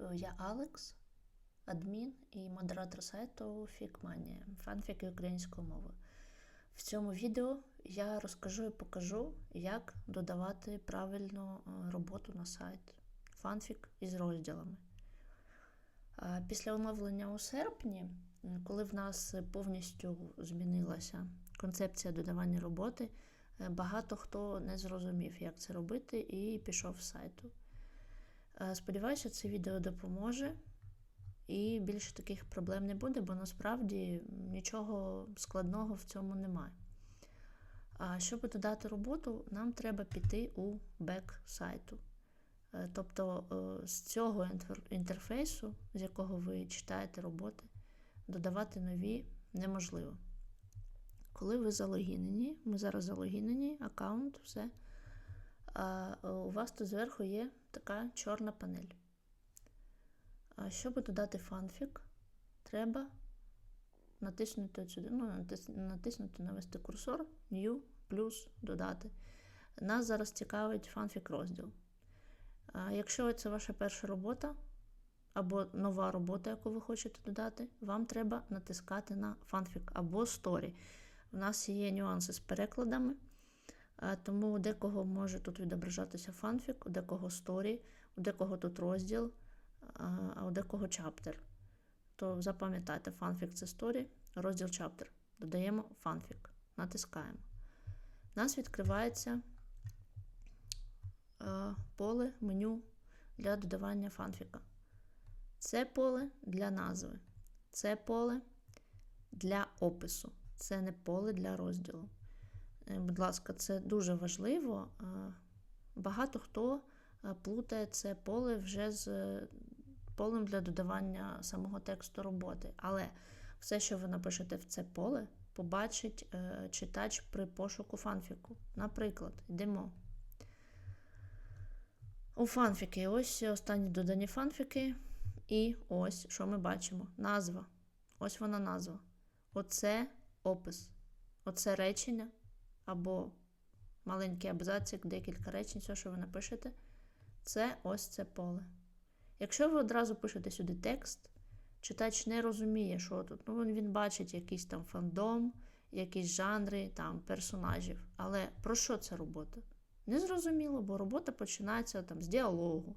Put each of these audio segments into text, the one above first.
Е, Я Алекс, адмін і модератор сайту Фікманія, фанфіки українською мовою. В цьому відео я розкажу і покажу, як додавати правильну е, роботу на сайт фанфік із розділами. Після оновлення у серпні, коли в нас повністю змінилася концепція додавання роботи, е, багато хто не зрозумів, як це робити, і пішов з сайту. Е, Сподіваюся, це відео допоможе. І більше таких проблем не буде, бо насправді нічого складного в цьому немає. А щоб додати роботу, нам треба піти у бек сайту. Е, Тобто е, з цього інтерфейсу, з якого ви читаєте роботи, додавати нові неможливо. Коли ви залогінені, ми зараз залогінені, аккаунт, все. У вас тут зверху є така чорна панель. Щоб додати фанфік, треба натиснути сюди, ну, натиснути, навести курсор, New, плюс, додати. Нас зараз цікавить фанфік розділ. Якщо це ваша перша робота або нова робота, яку ви хочете додати, вам треба натискати на фанфік або сторі. У нас є нюанси з перекладами, тому у декого може тут відображатися фанфік, у декого сторі, у декого тут розділ, а у декого чаптер. То запам'ятайте, фанфік це сторі, розділ чаптер. Додаємо фанфік, натискаємо. У нас відкривається поле меню для додавання фанфіка. Це поле для назви. Це поле для опису. Це не поле для розділу. Е, Будь ласка, це дуже важливо. Багато хто е, плутає це поле вже з е, полем для додавання самого тексту роботи. Але все, що ви напишете в це поле, побачить читач при пошуку фанфіку. Наприклад, йдемо. У фанфіки ось останні додані фанфіки. І ось що ми бачимо: назва. Ось вона назва. Оце опис. Оце речення або маленький абзацик, декілька речень, все, що ви напишете, це ось це поле. Якщо ви одразу пишете сюди текст, читач не розуміє, що тут. Ну, він- бачить якийсь там фандом, якісь жанри, там, персонажів. Але про що ця робота? Незрозуміло, бо робота починається там, з діалогу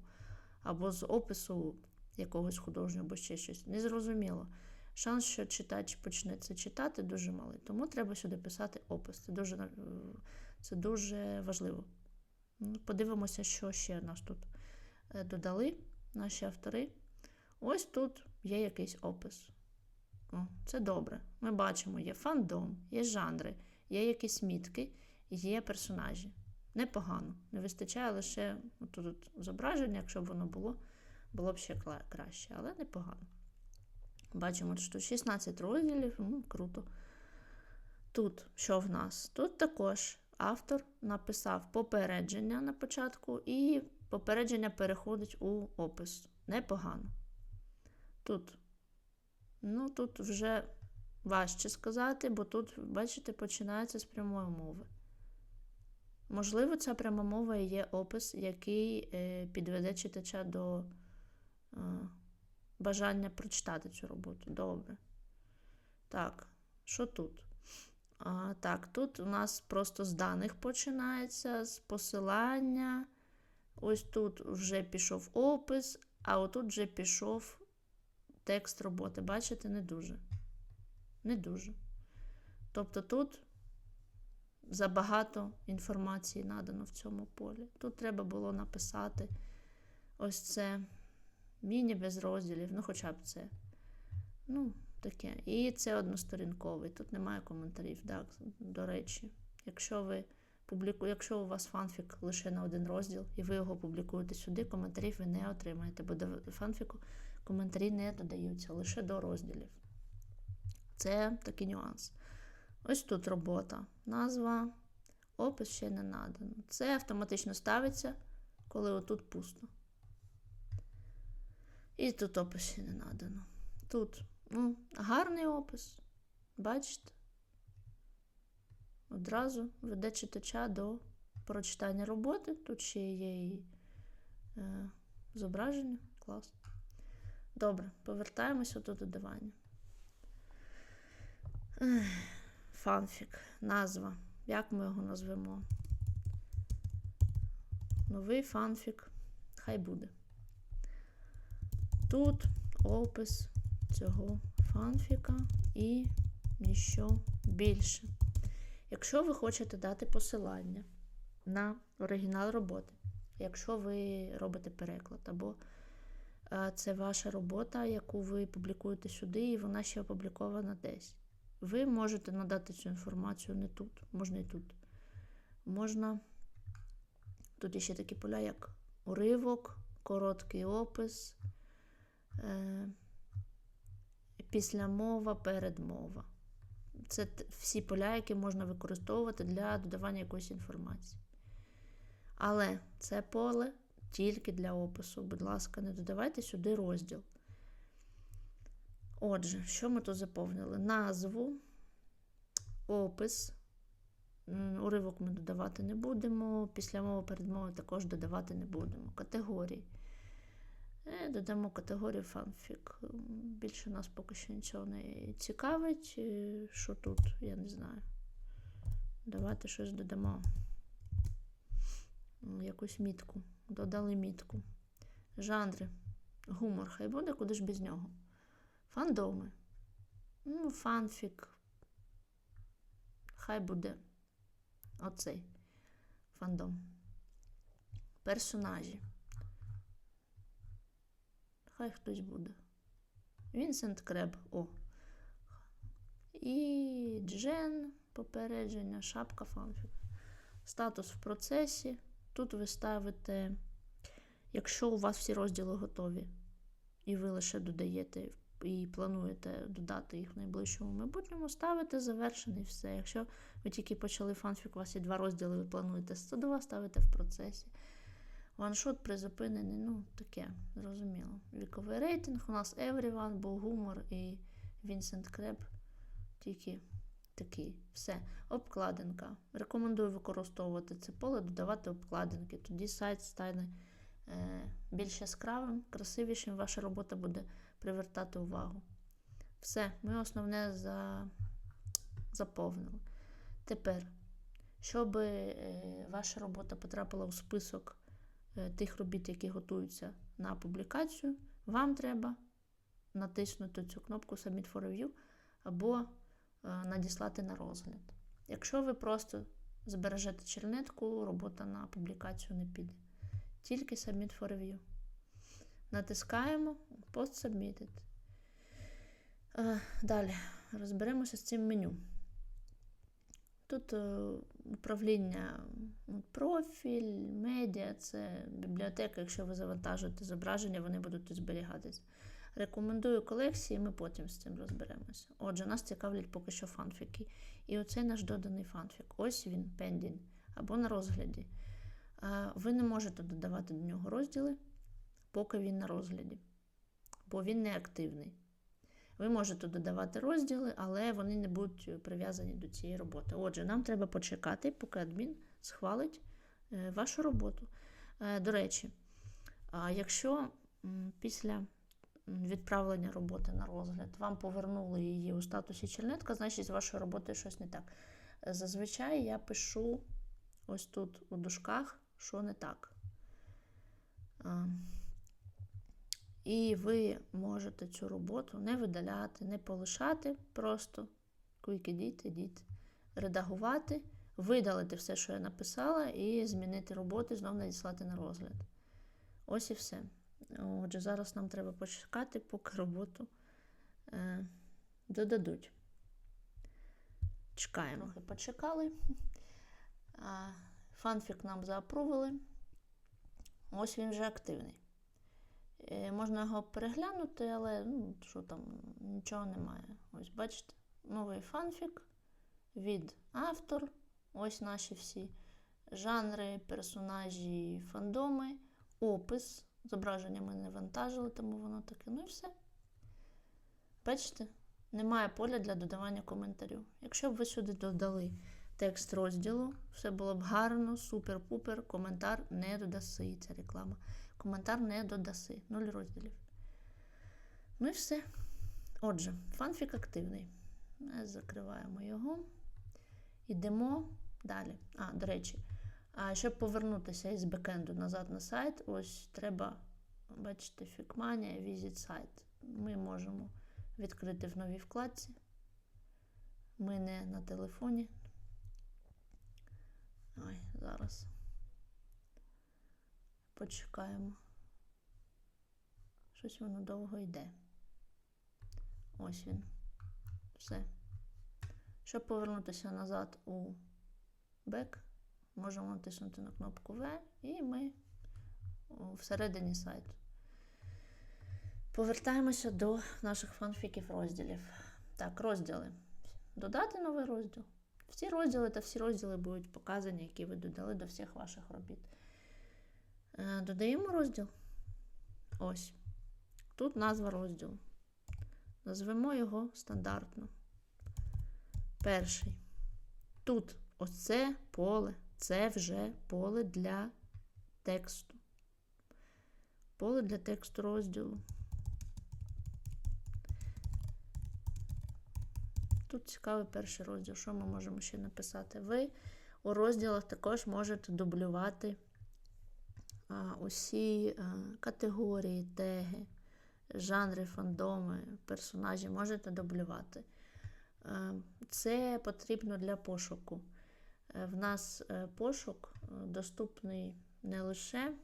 або з опису якогось художнього або ще щось. Незрозуміло. Шанс, що читач почне це читати, дуже малий. Тому треба сюди писати опис. Це дуже, е, це дуже важливо. Ну, Подивимося, що ще нас тут е, додали, наші автори. Ось тут є якийсь опис. О, це добре. Ми бачимо, є фандом, є жанри, є якісь мітки, є персонажі. Непогано. Не вистачає лише тут зображення, якщо б воно було, було б ще краще, але непогано. Бачимо, що 16 розділів, ну, круто. Тут що в нас? Тут також автор написав попередження на початку, і попередження переходить у опис. Непогано. Тут, ну, тут вже важче сказати, бо тут, бачите, починається з прямої мови. Можливо, ця пряма мова і є опис, який е, підведе читача до е, бажання прочитати цю роботу. Добре. Так, що тут? А, так, тут у нас просто з даних починається, з посилання. Ось тут вже пішов опис, а отут вже пішов текст роботи. Бачите, не дуже. Не дуже. Тобто тут забагато інформації надано в цьому полі. Тут треба було написати ось це міні без розділів, ну хоча б це. Ну, таке. І це односторінковий. Тут немає коментарів. Так, до речі, якщо ви публіку... якщо у вас фанфік лише на один розділ, і ви його публікуєте сюди, коментарів ви не отримаєте, бо до фанфіку коментарі не додаються лише до розділів. Це такий нюанс. Ось тут робота. Назва, опис ще не надано. Це автоматично ставиться, коли отут пусто. І тут опис ще не надано. Тут ну, гарний опис. Бачите? Одразу веде читача до прочитання роботи. Тут ще є і е, зображення. Клас. Добре, повертаємося до додавання. Фанфік, назва. Як ми його назвемо? Новий фанфік. Хай буде. Тут опис цього фанфіка і ніщо більше. Якщо ви хочете дати посилання на оригінал роботи, якщо ви робите переклад, або е, це ваша робота, яку ви публікуєте сюди, і вона ще опублікована десь. Ви можете надати цю інформацію не тут, можна і тут. Можна. Тут є ще такі поля, як уривок, короткий опис, післямова, передмова. Це всі поля, які можна використовувати для додавання якоїсь інформації. Але це поле тільки для опису. Будь ласка, не додавайте сюди розділ. Отже, що ми тут заповнили? Назву, опис. Уривок ми додавати не будемо. Після мови передмови також додавати не будемо. Категорії. Е, Додамо категорію фанфік. Більше нас поки що нічого не цікавить. Е, Що тут, я не знаю. Давайте щось додамо. Якусь мітку. Додали мітку. Жанри. Гумор. Хай буде, куди ж без нього. Фандоми. Ну, фанфік. Хай буде оцей фандом. Персонажі. Хай хтось буде. Вінсент Креб. О. І Джен, попередження, шапка фанфік. Статус в процесі. Тут ви ставите, якщо у вас всі розділи готові, і ви лише додаєте і плануєте додати їх в найближчому майбутньому, ставите завершений все. Якщо ви тільки почали фанфік, у вас є два розділи, ви плануєте з 102, ставите в процесі. Ваншот призупинений, ну таке, зрозуміло. Віковий рейтинг у нас Everyone, був гумор і Вінсент Креб. Тільки такий. Все. Обкладинка. Рекомендую використовувати це поле, додавати обкладинки. Тоді сайт стане е, більш яскравим, красивішим, ваша робота буде привертати увагу. Все, ми основне за... заповнили. Тепер, щоб е, ваша робота потрапила у список тих робіт, які готуються на публікацію, вам треба натиснути цю кнопку Submit for Review або е, надіслати на розгляд. Якщо ви просто збережете чернетку, робота на публікацію не піде. Тільки Submit for Review. Натискаємо Post Submitted. Е, Далі розберемося з цим меню. Тут е, управління профіль, медіа, це бібліотека. Якщо ви завантажуєте зображення, вони будуть тут зберігатися. Рекомендую колекції, ми потім з цим розберемося. Отже, нас цікавлять поки що фанфіки. І оцей наш доданий фанфік. Ось він, пендінг, або на розгляді. Ви не можете додавати до нього розділи, поки він на розгляді, бо він не активний. Ви можете додавати розділи, але вони не будуть прив'язані до цієї роботи. Отже, нам треба почекати, поки адмін схвалить е, вашу роботу. Е, До речі, якщо після відправлення роботи на розгляд вам повернули її у статусі чернетка, значить з вашою роботою щось не так. Е, Зазвичай я пишу ось тут у дужках, що не так. І ви можете цю роботу не видаляти, не полишати, просто quick edit, edit, редагувати, видалити все, що я написала, і змінити роботу, знову надіслати на розгляд. Ось і все. Отже, зараз нам треба почекати, поки роботу е, додадуть. Чекаємо. Трохи почекали. Фанфік нам заапрували. Ось він вже активний. Е, Можна його переглянути, але ну, що там, нічого немає. Ось бачите, новий фанфік від автор. Ось наші всі жанри, персонажі, фандоми, опис. Зображення ми не вантажили, тому воно таке. Ну і все. Бачите, немає поля для додавання коментарів. Якщо б ви сюди додали текст розділу, все було б гарно, супер-пупер, коментар не додаси. Ця реклама. Коментар не додаси. Нуль розділів. Ну і все. Отже, фанфік активний. Е, Закриваємо його. Ідемо далі. А, до речі, щоб повернутися із бекенду назад на сайт, ось треба, бачите, Фікманія, Visit Site. Ми можемо відкрити в новій вкладці. Ми не на телефоні. Ой, зараз. Почекаємо. Щось воно довго йде. Ось він. Все. Щоб повернутися назад у бек, можемо натиснути на кнопку V і ми всередині сайту. Повертаємося до наших фанфіків розділів. Так, розділи. Додати новий розділ. Всі розділи та всі розділи будуть показані, які ви додали до всіх ваших робіт. Е, Додаємо розділ. Ось. Тут назва розділу. Назвемо його стандартно. Перший. Тут оце поле. Це вже поле для тексту. Поле для тексту розділу. Тут цікавий перший розділ. Що ми можемо ще написати? Ви у розділах також можете дублювати усі категорії, теги, жанри, фандоми, персонажі можете дублювати. Е, Це потрібно для пошуку. Е, В нас е, пошук е, доступний не лише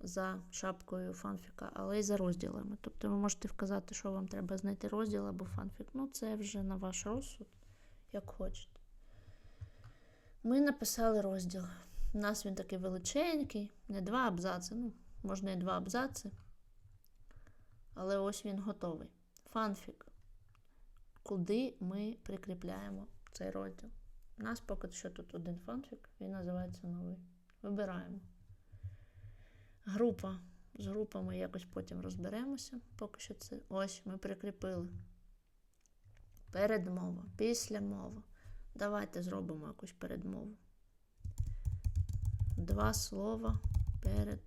за шапкою фанфіка, але й за розділами. Тобто ви можете вказати, що вам треба знайти розділ або фанфік. Ну, це вже на ваш розсуд, як хочете. Ми написали розділ. У нас він такий величенький, не два абзаци. Ну, можна і два абзаци. Але ось він готовий. Фанфік. Куди ми прикріпляємо цей розділ? У нас поки що тут один фанфік, він називається новий. Вибираємо. Група. З групами якось потім розберемося. Поки що це ось ми прикріпили. Передмова, післямова. Давайте зробимо якусь передмову. Два слова перед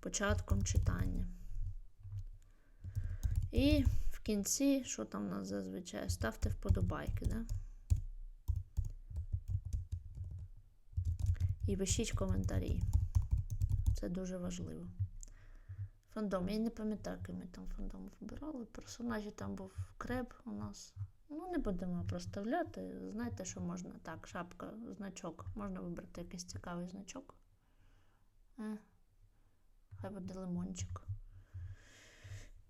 початком читання. І в кінці, що там у нас зазвичай? Ставте вподобайки, да? І пишіть коментарі. Це дуже важливо. Фандом. Я не пам'ятаю, який ми там фандом вибирали. Персонажі там був креб у нас. Ну, не будемо проставляти. Знаєте, що можна? Так, шапка, значок. Можна вибрати якийсь цікавий значок. Е, хай буде лимончик.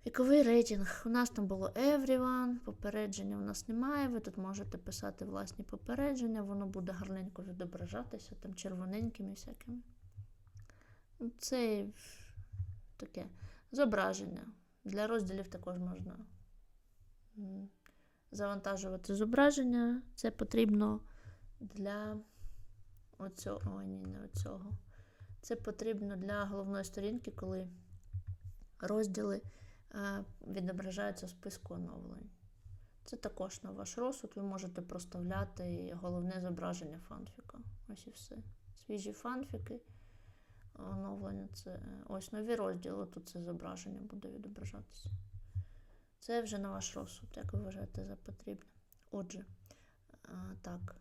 Віковий рейтинг. У нас там було Everyone, попередження у нас немає. Ви тут можете писати власні попередження, воно буде гарненько відображатися, там червоненькими всякими. Ну, Це таке зображення. Для розділів також можна завантажувати зображення. Це потрібно для оцього. О, ні, не оцього. Це потрібно для головної сторінки, коли розділи е, відображаються в списку оновлень. Це також на ваш розсуд. Ви можете проставляти головне зображення фанфіка. Ось і все. Свіжі фанфіки. Оновлення це е, ось нові розділи. Тут це зображення буде відображатися. Це вже на ваш розсуд, як ви вважаєте за потрібне. Отже, так.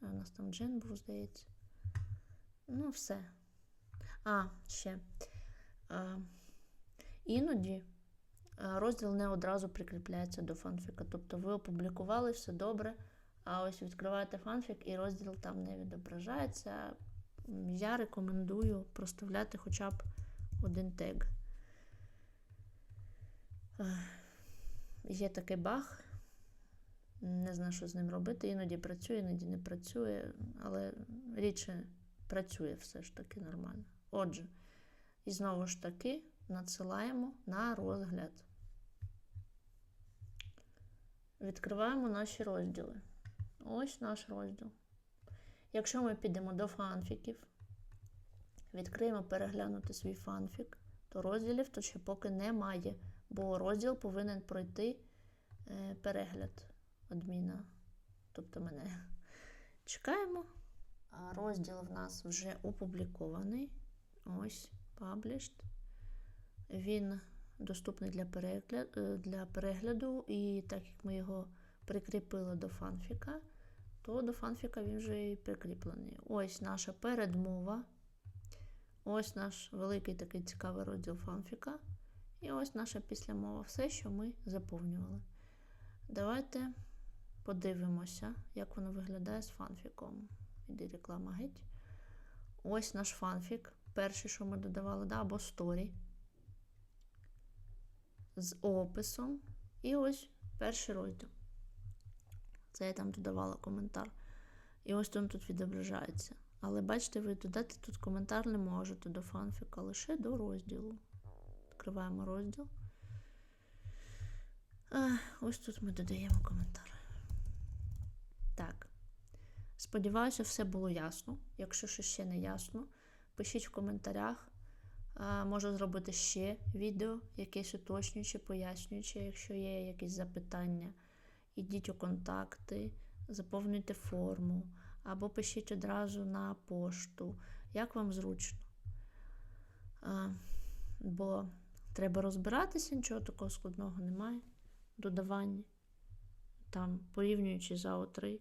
У нас там джин був, здається. Ну, все. А, ще. А, іноді розділ не одразу прикріпляється до фанфіка. Тобто ви опублікували все добре, а ось відкриваєте фанфік і розділ там не відображається. Я рекомендую проставляти хоча б один тег. Є такий баг. Не знаю, що з ним робити. Іноді працює, іноді не працює, але рідше працює все ж таки нормально. Отже, і знову ж таки надсилаємо на розгляд. Відкриваємо наші розділи. Ось наш розділ. Якщо ми підемо до фанфіків, відкриємо переглянути свій фанфік, то розділів то ще поки немає, бо розділ повинен пройти е, перегляд адміна, тобто мене. Чекаємо. Розділ в нас вже опублікований. Ось, published. Він доступний для перегляду, для перегляду, і так як ми його прикріпили до фанфіка, то до фанфіка він вже і прикріплений. Ось наша передмова. Ось наш великий такий цікавий розділ фанфіка. І ось наша післямова. Все, що ми заповнювали. Давайте подивимося, як воно виглядає з фанфіком. Іде реклама геть. Ось наш фанфік. Перший, що ми додавали, да, або сторі. З описом. І ось перший розділ. Це я там додавала коментар. І ось він тут відображається. Але бачите, ви додати тут коментар не можете до фанфіка, лише до розділу. Відкриваємо розділ. А, ось тут ми додаємо коментар. Так. Сподіваюся, все було ясно. Якщо щось ще не ясно, пишіть в коментарях. А, можу зробити ще відео, якесь уточнююче, пояснююче, якщо є якісь запитання. Ідіть у контакти, заповнюйте форму або пишіть одразу на пошту, як вам зручно. А, бо треба розбиратися, нічого такого складного немає. Додавання. Там, порівнюючи за О3,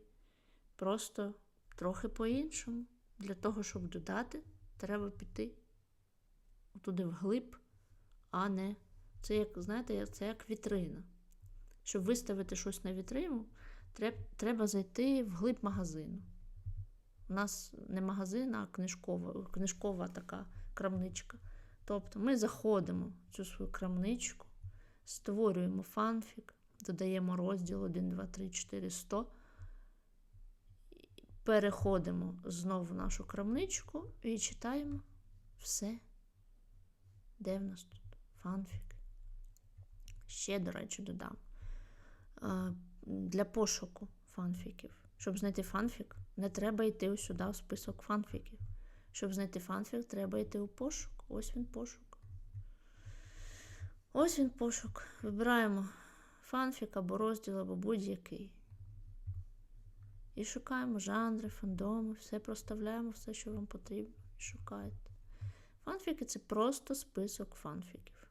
просто трохи по-іншому. Для того, щоб додати, треба піти туди вглиб, а не. Це як, знаєте, це як вітрина. Щоб виставити щось на вітрину, треба зайти вглиб магазину. У нас не магазин, а книжкова, книжкова така крамничка. Тобто ми заходимо в цю свою крамничку, створюємо фанфік, додаємо розділ 1, 2, 3, 4, 100, переходимо знову в нашу крамничку і читаємо все. Де в нас тут? Фанфік. Ще, до речі, додам. Для пошуку фанфіків. Щоб знайти фанфік, не треба йти сюди в список фанфіків. Щоб знайти фанфік, треба йти у пошук. Ось він пошук. Ось він пошук. Вибираємо фанфік або розділ, або будь-який. І шукаємо жанри, фандоми, все проставляємо, все, що вам потрібно. І шукаєте. Фанфіки це просто список фанфіків.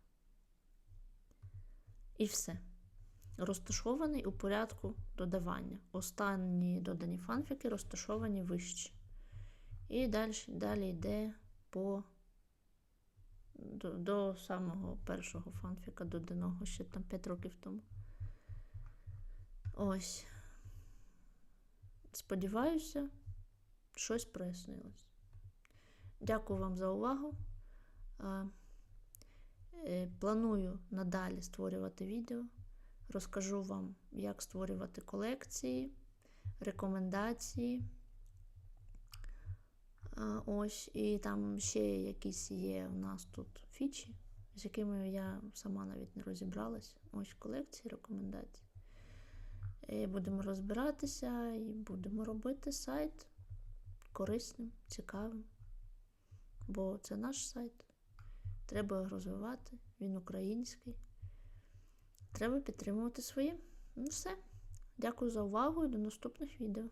І все. Розташований у порядку додавання. Останні додані фанфіки розташовані вище. І далі далі йде по до, до самого першого фанфіка, доданого ще там 5 років тому. Ось. Сподіваюся, щось прояснилось. Дякую вам за увагу. Планую надалі створювати відео. Розкажу вам, як створювати колекції, рекомендації. Ось, і там ще якісь є у нас тут фічі, з якими я сама навіть не розібралася. Ось колекції, рекомендації. І будемо розбиратися і будемо робити сайт корисним, цікавим. Бо це наш сайт. Треба розвивати, він український. Треба підтримувати своє. Ну все. Дякую за увагу і до наступних відео.